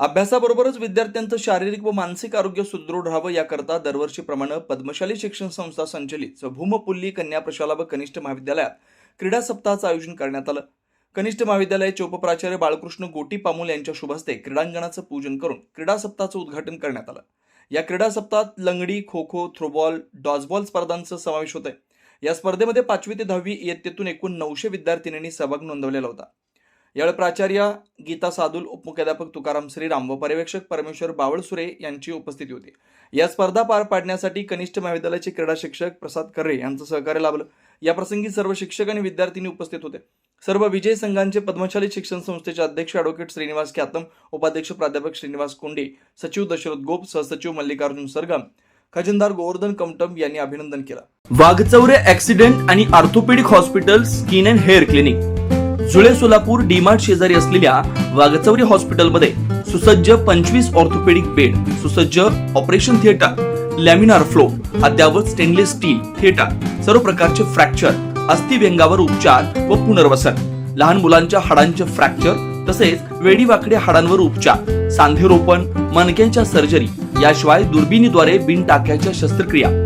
अभ्यासाबरोबरच विद्यार्थ्यांचं शारीरिक व मानसिक आरोग्य सुदृढ राहावं याकरता दरवर्षीप्रमाणे पद्मशाली शिक्षण संस्था संचलित भूमपुल्ली कन्या प्रशाला व कनिष्ठ महाविद्यालयात क्रीडा सप्ताहाचं आयोजन करण्यात आलं. कनिष्ठ महाविद्यालयाचे उपप्राचार्य बाळकृष्ण गोटी पामूल यांच्या शुभहस्ते क्रीडांगणाचं पूजन करून क्रीडा सप्ताहाचं उद्घाटन करण्यात आलं. या क्रीडा सप्ताहात लंगडी खो खो थ्रोबॉल डॉजबॉल स्पर्धांचा समावेश होत आहे या स्पर्धेमध्ये पाचवी ते दहावी इयत्तेतून एकूण नऊशे विद्यार्थिनींनी सहभाग नोंदवलेला होता. यावेळी प्राचार्य गीता सादुल उपमुख्याध्यापक तुकाराम श्रीराम व पर्यवेक्षक परमेश्वर बावळसुरे यांची उपस्थिती होती. या स्पर्धा पार पाडण्यासाठी कनिष्ठ महाविद्यालयाचे क्रीडा शिक्षक प्रसाद खरे यांचं सहकार्य लाभलं. या प्रसंगी सर्व शिक्षक आणि विद्यार्थ्यांनी उपस्थित होते. सर्व विजय संघांचे पद्मशाली शिक्षण संस्थेचे अध्यक्ष ॲडव्होकेट श्रीनिवास ख्यातम उपाध्यक्ष प्राध्यापक श्रीनिवास कोंडे सचिव दशरथ गोप सहसचिव मल्लिकार्जुन सरगम खजिनदार गोवर्धन कमटम यांनी अभिनंदन केलं. वाघचौरे ऍक्सिडेंट आणि orthopaedic hospital skin and hair clinic. Jule Solapur DMart शेजारी असलेल्या वाघचौरी हॉस्पिटलमध्ये सुसज्ज पंचवीस ऑर्थोपेडिक बेड सुसज्ज ऑपरेशन थिएटर लॅमिनार फ्लो अद्यावत स्टेनलेस स्टील थिएटर सर्व प्रकारचे फ्रॅक्चर अस्थिव्यंगावर उपचार व पुनर्वसन लहान मुलांच्या हाडांचे फ्रॅक्चर तसेच वेडीवाकड्या हाडांवर उपचार सांधेरोपण मणक्यांच्या सर्जरी याशिवाय दुर्बिणीद्वारे बिन टाक्याच्या शस्त्रक्रिया